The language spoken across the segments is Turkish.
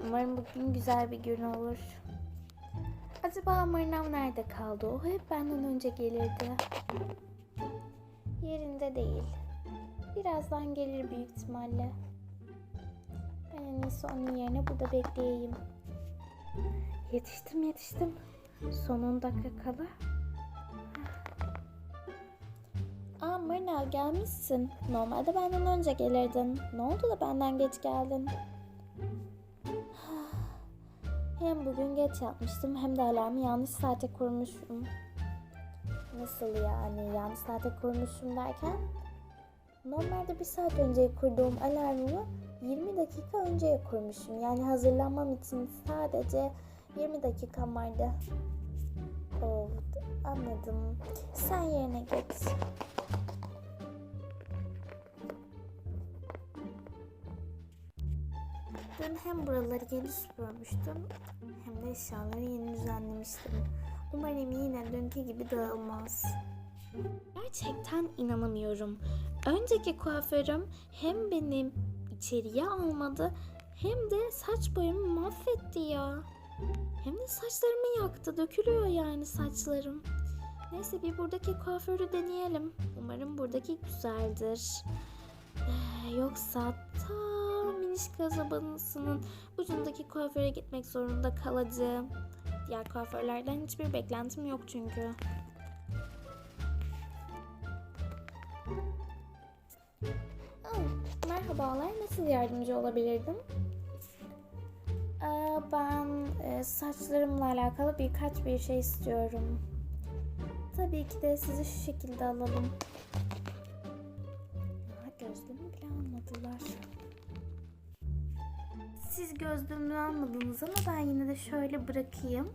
Umarım bugün güzel bir gün olur. Acaba Marinav nerede kaldı? O hep benden önce gelirdi. Yerinde değil. Birazdan gelir büyük ihtimalle. Ben en iyisi onun yerine burada bekleyeyim. Yetiştim yetiştim. Son 10 dakika kala. Aa Marinav gelmişsin. Normalde benden önce gelirdin. Ne oldu da benden geç geldin? Hem bugün geç yapmıştım hem de alarmı yanlış saate kurmuşum. Nasıl yani yanlış saate kurmuşum derken? Normalde bir saat önce kurduğum alarmımı 20 dakika önceye kurmuşum. Yani hazırlanmam için sadece 20 dakikam vardı. Oh, anladım. Sen yerine geç. Dün hem buraları yeni süpürmüştüm hem de eşyaları yeni düzenlemiştim. Umarım yine dünkü gibi dağılmaz. Gerçekten inanamıyorum. Önceki kuaförüm hem beni içeriye almadı hem de saç boyamı mahvetti ya. Hem de saçlarımı yaktı. Dökülüyor yani saçlarım. Neyse bir buradaki kuaförü deneyelim. Umarım buradaki güzeldir. Ee, yoksa ta Miniş kasabasının ucundaki kuaföre gitmek zorunda kalacağım. Diğer kuaförlerden hiçbir beklentim yok çünkü. Merhabalar, nasıl yardımcı olabilirdim? Ben e, saçlarımla alakalı birkaç bir şey istiyorum. Tabii ki de sizi şu şekilde alalım. Gözlüğümü bile almadılar. Siz gözlüğümü almadınız ama ben yine de şöyle bırakayım.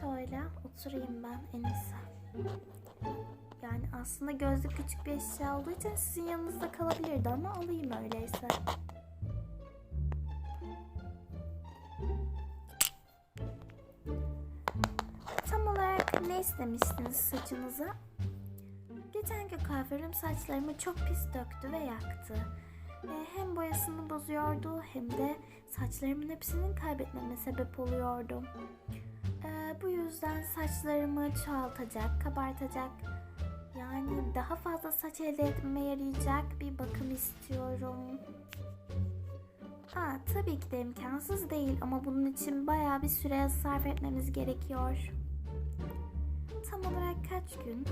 Şöyle oturayım ben en. Yani aslında gözlük küçük bir eşya olduğu için sizin yanınızda kalabilirdi ama alayım öyleyse. Tam olarak ne istemiştiniz saçınıza? Geçenki kuaförüm saçlarımı çok pis döktü ve yaktı. Ee, hem boyasını bozuyordu hem de saçlarımın hepsinin kaybetmeme sebep oluyordu. Ee, bu yüzden saçlarımı çoğaltacak, kabartacak, yani daha fazla saç elde etmeme yarayacak bir bakım istiyorum. Ha, tabii ki de imkansız değil ama bunun için bayağı bir süre sarf etmemiz gerekiyor. Tam olarak kaç gün?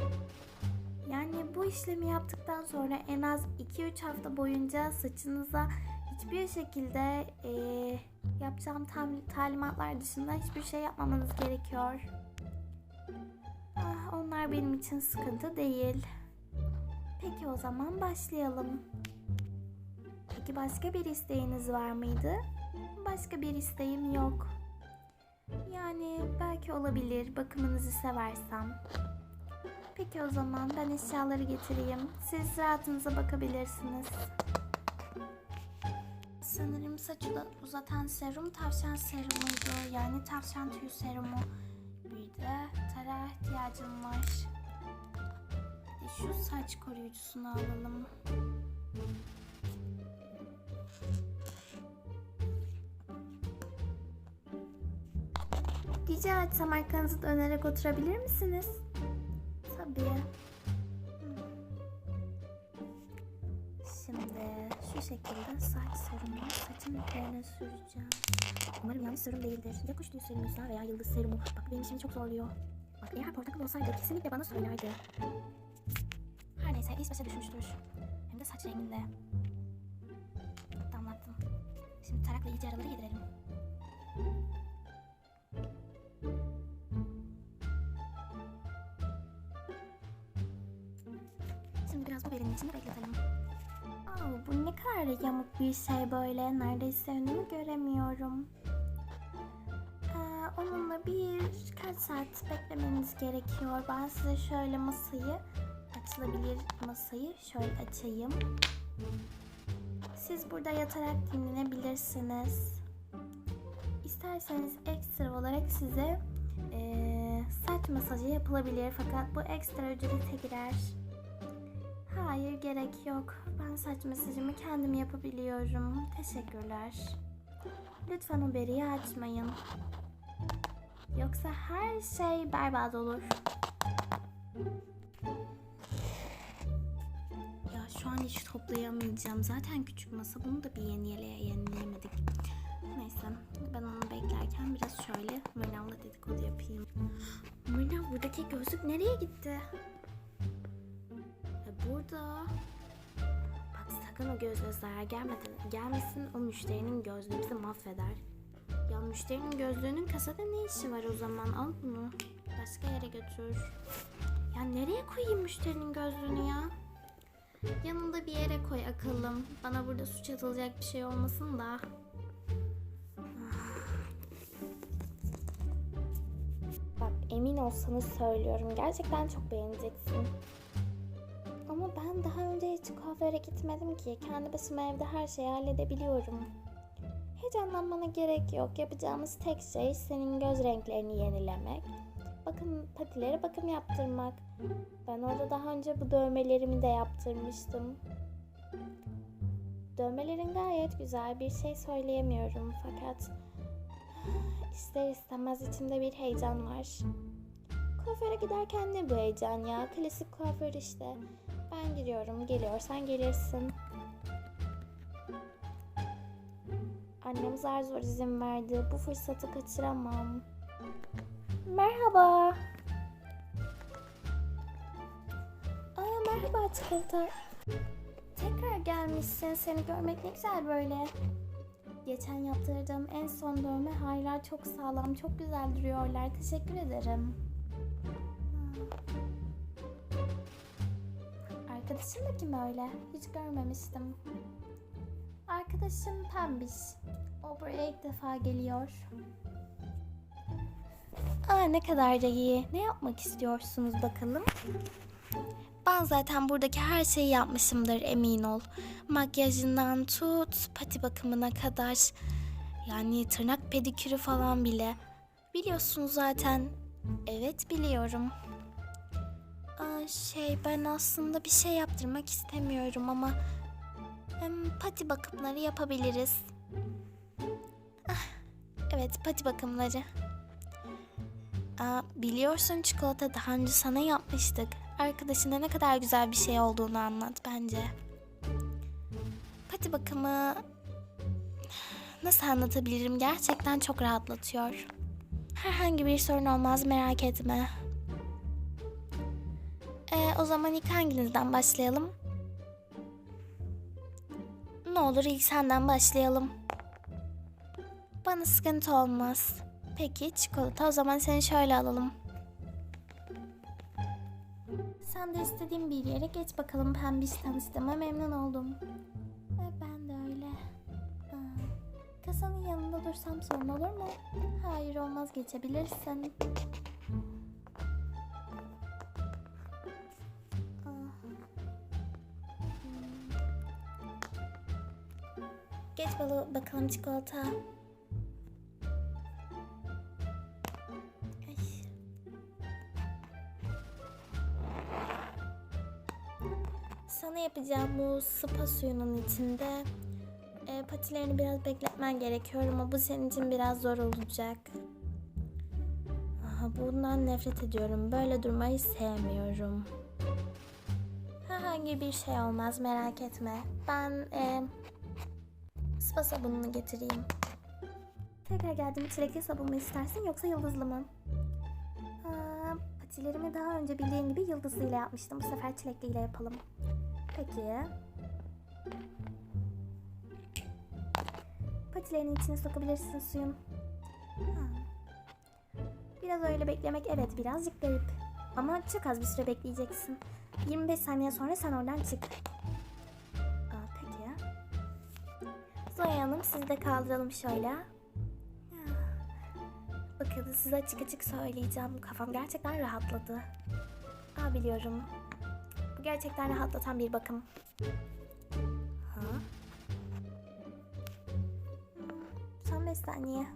Yani bu işlemi yaptıktan sonra en az 2-3 hafta boyunca saçınıza hiçbir şekilde eee, yapacağım tam talimatlar dışında hiçbir şey yapmamanız gerekiyor. Ah, onlar benim için sıkıntı değil. Peki o zaman başlayalım. Peki başka bir isteğiniz var mıydı? Başka bir isteğim yok. Yani belki olabilir bakımınızı seversem. Peki o zaman ben eşyaları getireyim. Siz rahatınıza bakabilirsiniz. Sanırım saçı da uzatan serum tavşan serumuydu. Yani tavşan tüyü serumu. Bir de tarağa ihtiyacım var. Bir şu saç koruyucusunu alalım. Rica etsem arkanızı dönerek oturabilir misiniz? Tabii. Şimdi şu şekilde saç serumu saçın üzerine süreceğim. Umarım yanlış serum değildir. Ya kuş tüyü veya yıldız serumu. Bak benim işimi çok zorluyor. Bak eğer portakal olsaydı kesinlikle bana söylerdi. Her neyse iş başa düşmüştür. Hem de saç renginde. Damlattım. Şimdi tarakla iyice araları yedirelim. İçinde bekletelim. Aa, bu ne kadar yamuk bir şey böyle. Neredeyse önümü göremiyorum. Ee, onunla birkaç saat beklemeniz gerekiyor. Ben size şöyle masayı, açılabilir masayı şöyle açayım. Siz burada yatarak dinlenebilirsiniz. İsterseniz ekstra olarak size eee, saç masajı yapılabilir fakat bu ekstra ücrete girer. Hayır gerek yok. Ben saç mesajımı kendim yapabiliyorum. Teşekkürler. Lütfen o beriyi açmayın. Yoksa her şey berbat olur. Ya şu an hiç toplayamayacağım. Zaten küçük masa bunu da bir yenileye yenileyemedik. Neyse ben onu beklerken biraz şöyle Mırnav'la dedikodu yapayım. Mırnav buradaki gözlük nereye gitti? Burada. Bak sakın o gözlüğe zarar gelmeden, gelmesin o müşterinin gözlüğü bizi mahveder. Ya müşterinin gözlüğünün kasada ne işi var o zaman? Al bunu. Başka yere götür. Ya nereye koyayım müşterinin gözlüğünü ya? Yanında bir yere koy akıllım. Bana burada suç atılacak bir şey olmasın da. Bak emin olsanız söylüyorum. Gerçekten çok beğeneceksin. Ama ben daha önce hiç kuaföre gitmedim ki. Kendi başıma evde her şeyi halledebiliyorum. Heyecanlanmana gerek yok. Yapacağımız tek şey senin göz renklerini yenilemek. Bakın patilere bakım yaptırmak. Ben orada daha önce bu dövmelerimi de yaptırmıştım. Dövmelerin gayet güzel. Bir şey söyleyemiyorum fakat ister istemez içimde bir heyecan var. Kuaföre giderken ne bu heyecan ya? Klasik kuaför işte. Ben giriyorum, geliyorsan gelirsin. Annem zar zor izin verdi. Bu fırsatı kaçıramam. Merhaba. Aa merhaba çikolata. Tekrar gelmişsin. Seni görmek ne güzel böyle. Geçen yaptırdığım en son dövme hala çok sağlam, çok güzel duruyorlar. Teşekkür ederim. Arkadaşın da kim öyle? Hiç görmemiştim. Arkadaşım Pembiş. O buraya ilk defa geliyor. Aa ne kadar da iyi. Ne yapmak istiyorsunuz bakalım? Ben zaten buradaki her şeyi yapmışımdır emin ol. Makyajından tut, pati bakımına kadar. Yani tırnak pedikürü falan bile. Biliyorsun zaten. Evet biliyorum. Şey ben aslında bir şey yaptırmak istemiyorum ama hem pati bakımları yapabiliriz. Ah, evet pati bakımları. Aa, biliyorsun çikolata daha önce sana yapmıştık. Arkadaşına ne kadar güzel bir şey olduğunu anlat bence. Pati bakımı nasıl anlatabilirim? Gerçekten çok rahatlatıyor. Herhangi bir sorun olmaz merak etme. Ee, o zaman ilk hanginizden başlayalım? Ne olur ilk senden başlayalım. Bana sıkıntı olmaz. Peki çikolata o zaman seni şöyle alalım. Sen de istediğin bir yere geç bakalım pembiş tanıştığıma memnun oldum. Ve ben de öyle. Aa, kasanın yanında dursam sorun olur mu? Hayır olmaz geçebilirsin. Geç balı bakalım çikolata. Sana yapacağım bu spa suyunun içinde e, patilerini biraz bekletmen gerekiyor ama bu senin için biraz zor olacak. Aha, bundan nefret ediyorum. Böyle durmayı sevmiyorum. Herhangi bir şey olmaz merak etme. Ben e, spa sabununu getireyim. Tekrar geldim. Çilekli sabun mu istersin yoksa yıldızlı mı? Aa, patilerimi daha önce bildiğin gibi yıldızlıyla yapmıştım. Bu sefer çilekliyle yapalım. Peki. Patilerini içine sokabilirsin suyun. Ha. Biraz öyle beklemek evet birazcık garip. Ama çok az bir süre bekleyeceksin. 25 saniye sonra sen oradan çık. Zoya Hanım sizi de kaldıralım şöyle. Bakın size açık açık söyleyeceğim. Kafam gerçekten rahatladı. Aa biliyorum. Bu gerçekten rahatlatan bir bakım. Ha? Son beş saniye.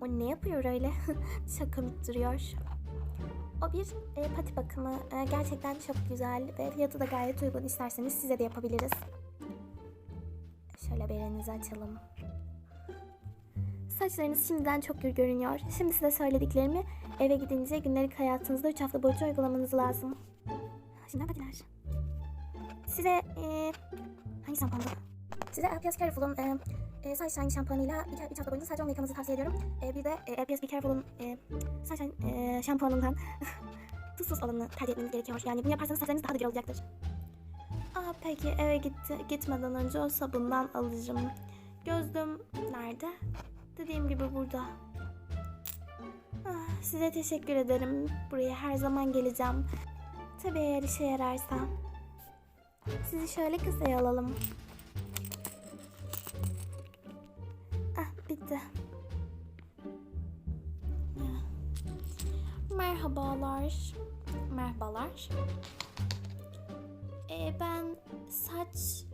O ne yapıyor öyle? Çok komik duruyor. O bir e, pati bakımı. E, gerçekten çok güzel ve fiyatı da gayet uygun. İsterseniz size de yapabiliriz. Berenizi açalım. Saçlarınız şimdiden çok gür görünüyor. Şimdi size söylediklerimi eve gidince günlük hayatınızda 3 hafta boyunca uygulamanız lazım. Şimdi patiler. Size e, hangi şampuandı? Size LPS Careful'un e, e, Sunshine şampuanıyla 3 hafta boyunca sadece onu yıkamanızı tavsiye ediyorum. E, bir de e, LPS Be Careful'un e, Sunshine e, şampuanından tuzsuz olanını tercih etmeniz gerekiyor. Yani bunu yaparsanız saçlarınız daha da güzel olacaktır. Aa, peki eve gitti, gitmeden önce o sabundan alacağım. Gözlüğüm nerede? Dediğim gibi burada. Ah, size teşekkür ederim. Buraya her zaman geleceğim. Tabii eğer işe yararsa. Sizi şöyle kısaya alalım. Ah bitti. Merhabalar. Merhabalar. Ee, ben saç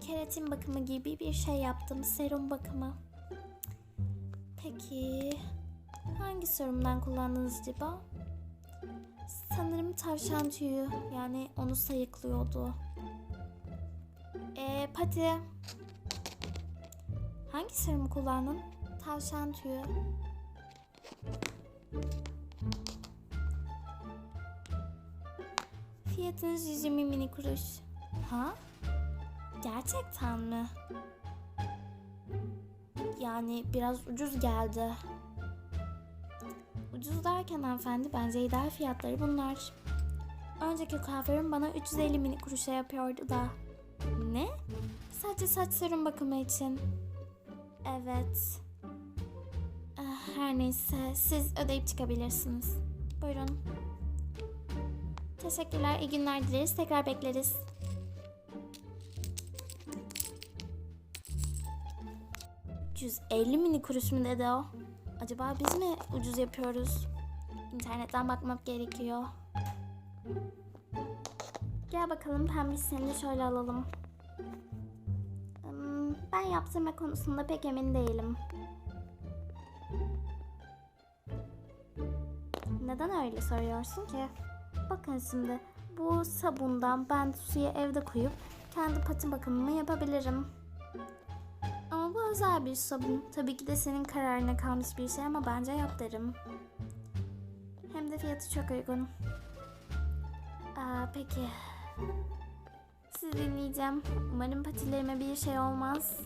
keratin bakımı gibi bir şey yaptım. Serum bakımı. Peki hangi serumdan kullandınız acaba? Sanırım tavşan tüyü. Yani onu sayıklıyordu. Ee, Pati. Hangi serumu kullandın? Tavşan tüyü. Fiyatınız 120 mini kuruş. Ha? Gerçekten mi? Yani biraz ucuz geldi. Ucuz derken hanımefendi bence ideal fiyatları bunlar. Önceki kuaförüm bana 350 mini kuruşa yapıyordu da. Ne? Sadece saç serum bakımı için. Evet. Ah, Her neyse siz ödeyip çıkabilirsiniz. Buyurun. Teşekkürler, iyi günler dileriz. Tekrar bekleriz. ...150 mini kuruş mu dedi o? Acaba biz mi ucuz yapıyoruz? İnternetten bakmak gerekiyor. Gel bakalım pembe seni de şöyle alalım. Hmm, Ben yaptırma konusunda pek emin değilim. Neden öyle soruyorsun ki? Bakın şimdi bu sabundan ben suya evde koyup kendi pati bakımımı yapabilirim. Ama bu özel bir sabun. Tabii ki de senin kararına kalmış bir şey ama bence yap derim. Hem de fiyatı çok uygun. Aa, peki. Sizi dinleyeceğim. Umarım patilerime bir şey olmaz.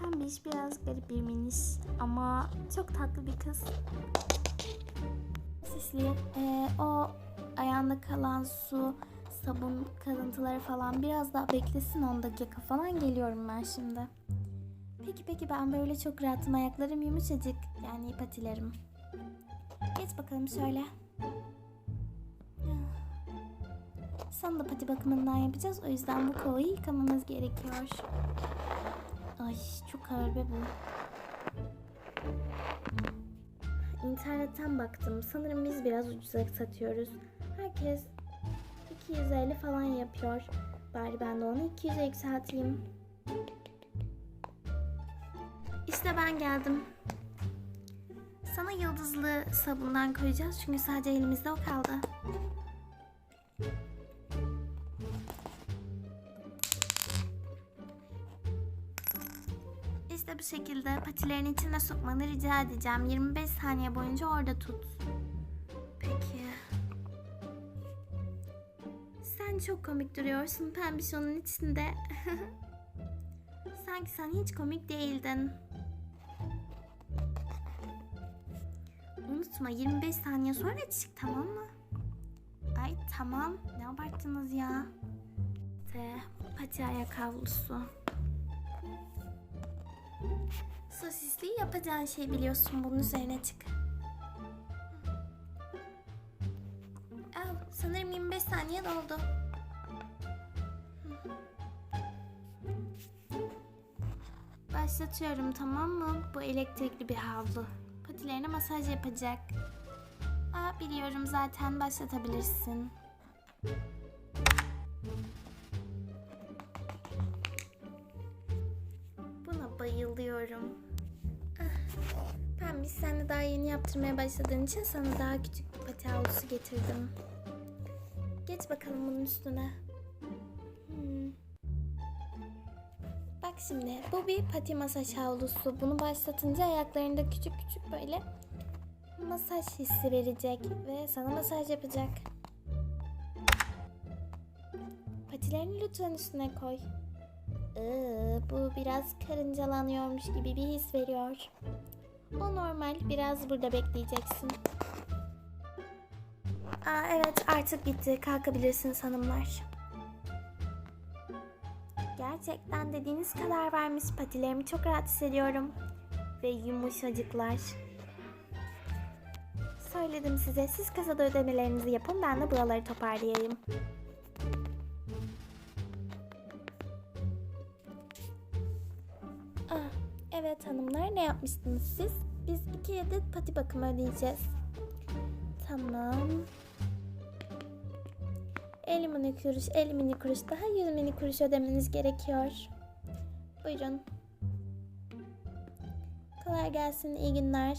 Pembiş biraz garip bir miniş ama çok tatlı bir kız. Sisli, ee, o ayağında kalan su, sabun kalıntıları falan biraz daha beklesin 10 dakika falan geliyorum ben şimdi. Peki peki ben böyle çok rahatım ayaklarım yumuşacık yani patilerim. Geç bakalım şöyle. Sana da pati bakımından yapacağız o yüzden bu kovayı yıkamamız gerekiyor. Ay çok ağır be bu. İnternetten baktım. Sanırım biz biraz ucuza satıyoruz. Herkes 250 falan yapıyor. Bari ben de onu 200'e yükselteyim. İşte ben geldim. Sana yıldızlı sabundan koyacağız çünkü sadece elimizde o kaldı. İşte bu şekilde patilerin içine sokmanı rica edeceğim. 25 saniye boyunca orada tut. Peki. Sen çok komik duruyorsun pembiş onun içinde. Sanki sen hiç komik değildin. Unutma 25 saniye sonra çık tamam mı? Ay tamam ne abarttınız ya. De pati ayak havlusu. Sosisli yapacağın şey biliyorsun bunun üzerine çık. Al sanırım 25 saniye doldu. Başlatıyorum tamam mı? Bu elektrikli bir havlu. Patilerine masaj yapacak. Aa, biliyorum zaten başlatabilirsin. Bayılıyorum. Ah, Tamam biz seninle daha yeni yaptırmaya başladığın için sana daha küçük bir pati havlusu getirdim. Geç bakalım bunun üstüne. Hmm. Bak şimdi bu bir pati masaj havlusu. Bunu başlatınca ayaklarında küçük küçük böyle masaj hissi verecek ve sana masaj yapacak. Patilerini lütfen üstüne koy. Iı, bu biraz karıncalanıyormuş gibi bir his veriyor. O normal. Biraz burada bekleyeceksin. Aa, evet artık bitti. Kalkabilirsiniz hanımlar. Gerçekten dediğiniz kadar vermiş. Patilerimi çok rahat hissediyorum. Ve yumuşacıklar. Söyledim size. Siz kasada ödemelerinizi yapın. Ben de buraları toparlayayım. Evet hanımlar ne yapmıştınız siz? Biz iki adet pati bakımı ödeyeceğiz. Tamam. 50 mini kuruş, 50 mini kuruş daha 100 mini kuruş ödemeniz gerekiyor. Buyurun. Kolay gelsin, iyi günler.